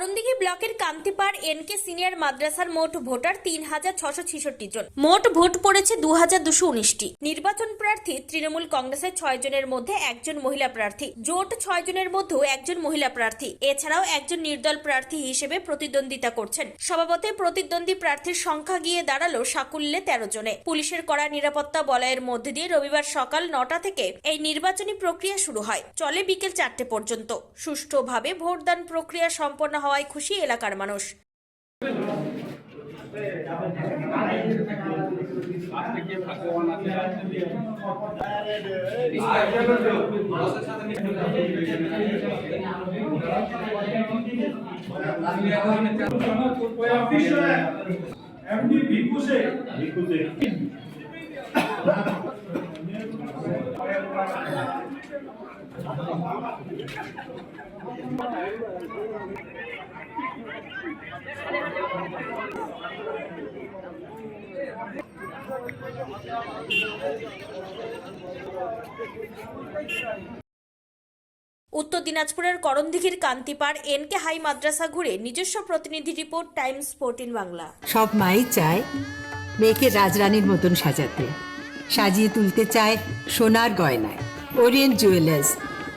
করণদিঘি ব্লকের Kantipar NK senior মাদ্রাসার মোট ভোটার তিন হাজার ছশো ছেষট্টি জন। মোট ভোট পড়েছে দু হাজার দুশো উনিশটি। নির্বাচন প্রার্থী তৃণমূল কংগ্রেসের ছয় জনের মধ্যে একজন মহিলা প্রার্থী। জোট ছয় জনের মধ্যেও একজন মহিলা প্রার্থী। এছাড়াও একজন নির্দল প্রার্থী হিসেবে প্রতিদ্বন্দ্বিতা করছেন। স্বভাবতে প্রতিদ্বন্দ্বী প্রার্থীর সংখ্যা গিয়ে দাঁড়াল সাকুল্যে তেরো জনে। পুলিশের কড়া নিরাপত্তা বলয়ের মধ্যে দিয়ে রবিবার সকাল নটা থেকে এই নির্বাচনী প্রক্রিয়া শুরু হয়। চলে বিকেল চারটে পর্যন্ত। সুষ্ঠুভাবে ভোটদান প্রক্রিয়া সম্পন্ন হওয়ায় খুশি এলাকার মানুষ। এমডি ভিকুসে ভিকুসে উত্তর দিনাজপুরের করণদিঘির কান্তিপাড় এনকে হাই মাদ্রাসা ঘুরে নিজস্ব প্রতিনিধি রিপোর্ট টাইমস ফোরটিন বাংলা। সব মাই চায় মেয়েকে রাজরানীর মতন সাজাতে, সাজিয়ে তুলতে চায় সোনার গয়নায়। Orient jewellers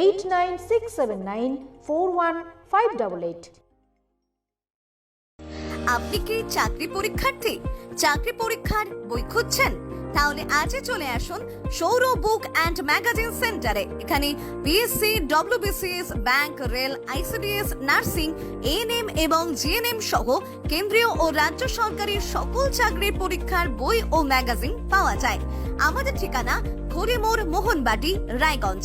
eight nine six seven nine four one five double eight আপনি কি চাকরি পরীক্ষার্থী? চাকরি পরীক্ষার বই খুঁজছেন? তাহলে আজই চলে আসুন সৌর বুক অ্যান্ড ম্যাগাজিন সেন্টারে। এখানে BSc WBCS bank, rail ICDS nursing ANM এবং জিএনএম সহ কেন্দ্রীয় ও রাজ্য সরকারি সকল চাকরির পরীক্ষার বই ও ম্যাগাজিন পাওয়া যায়। আমাদের ঠিকানা খড়িমোড় মোহনবাটি, রায়গঞ্জ।